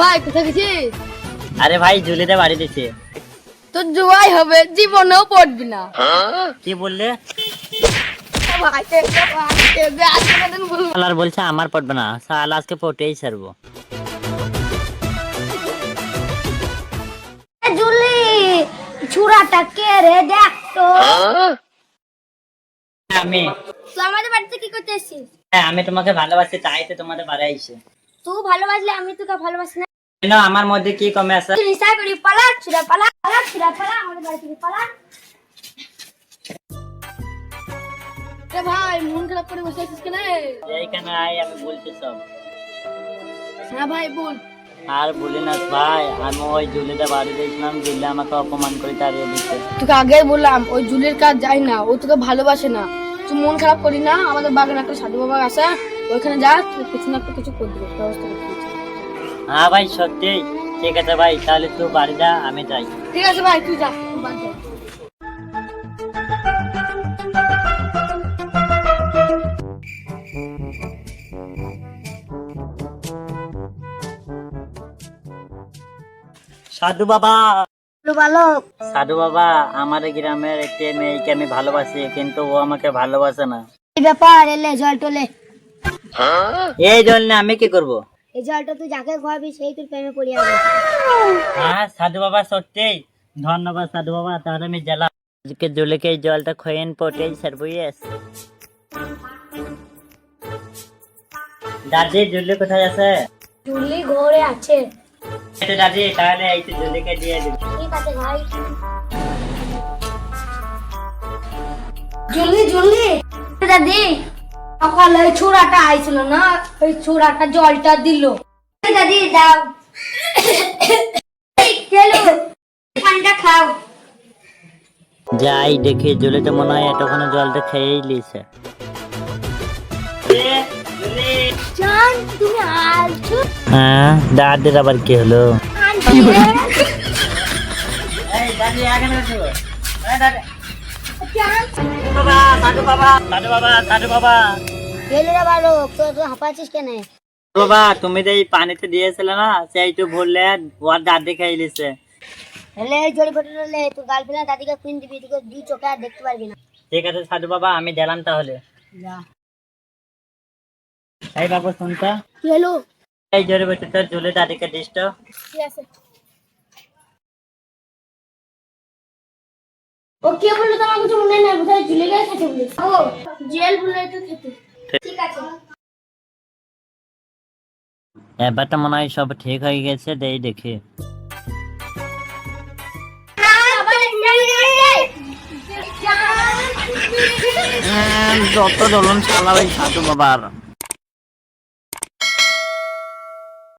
ভাই কোথায় গেছিস? আরে ভাই ঝুলিতে বাড়ি দিছে। তোর জুয়াই হবে জীবনেও পড়বি না। কি বললে? বলছে আমার পড়বে না। সাল আজকে পটেই ছাড়বো। জুলি ছুরাটা কে রে দেখ তো। আমি। তুই আমাদের বাড়িতে কি করতে এসেছিস? হ্যাঁ, আমি তোমাকে ভালোবাসি তাই তো তোমাদের বাড়ি আইছে তুই ভালোবাসলে আমি তোকে ভালোবাসি না। কেন আমার মধ্যে কি কমে আছে? নিশা করি পালা ছুরা পালা পালা ছুরা পালা আমাদের বাড়ি থেকে পালা। এ ভাই মন খারাপ করে বসে আছিস কেন? এইখানে আমি বলছি সব। হ্যাঁ ভাই বল। আর বলি না ভাই আমি ওই জুলিতে বাড়ি জুলি আমাকে অপমান করে তাড়িয়ে দিচ্ছে। তোকে আগেই বললাম ওই জুলির কাজ যাই না ও তোকে ভালোবাসে না। তুই মন খারাপ করি না আমাদের বাগানে একটা সাধু বাবা আছে ওইখানে যা কিছু না কিছু করে দিবে ব্যবস্থা করে দিয়েছে হ্যাঁ ভাই সত্যি। ঠিক আছে ভাই তাহলে তুই বাড়ি যা আমি যাই। ঠিক আছে ভাই তুই যা। সাধু বাবা। ভালো সাধু বাবা আমার গ্রামের একটি মেয়েকে আমি ভালোবাসি কিন্তু ও আমাকে ভালোবাসে না। এই ব্যাপার এলে জল টলে। এই জন্য আমি কি করব? এই জলটা তুই যাকে খাওয়াবি সেই তোর প্রেমে পড়ে যাবে। হ্যাঁ সাধু বাবা সত্যি। ধন্যবাদ সাধু বাবা তাহলে আমি গেলাম। আজকে জুলিকে এই জলটা খোয়েন পটেই সারবো ইয়েস দাদি জুলি কোথায় আছে? জুলি ঘরে আছে। দাদি তাহলে এই তো জুলিকে দিয়ে দিবি। ঠিক আছে ভাই। জুলি জুলি। দাদি। সকালে ওই ছুরাটা আইছিল না ওই ছুরাটা জলটা দিল। দাদি দাও। ঠান্ডা খাও। যাই দেখি জুলি তো মনে হয় এতক্ষণে জলটা খেয়েই লিছে জান তুমি আছো হ্যাঁ দাদির আবার কি হলো? বাবা সাধু বাবা সাধু বাবা সাধু বাবা। গেলে হাঁপাচ্ছিস কেন? বাবা তুমি যে এই পানিতে দিয়েছিলে না সেই তো ভরলে ওর দাদি খেয়ে হেলে এই জড়ি ফটো লে তুই গার্লফ্রেন্ড দাদিকে দিবি দুই চোখে আর দেখতে পারবি না। ঠিক আছে সাধু বাবা আমি গেলাম তাহলে। এই বাবু শুনতা কি হলো? এই জোরে বসে তোর দাদিকে দিস তো। ঠিক আছে। ও কে বলল তো আমার কিছু মনে নাই বোধহয় ঝুলে গেছে খেতে বলে। ও জেল বলে তো খেতে। ঠিক তো মনে হয় সব ঠিক হয়ে গেছে দেই দেখি। যত দলন চালাবে সাধু বাবার।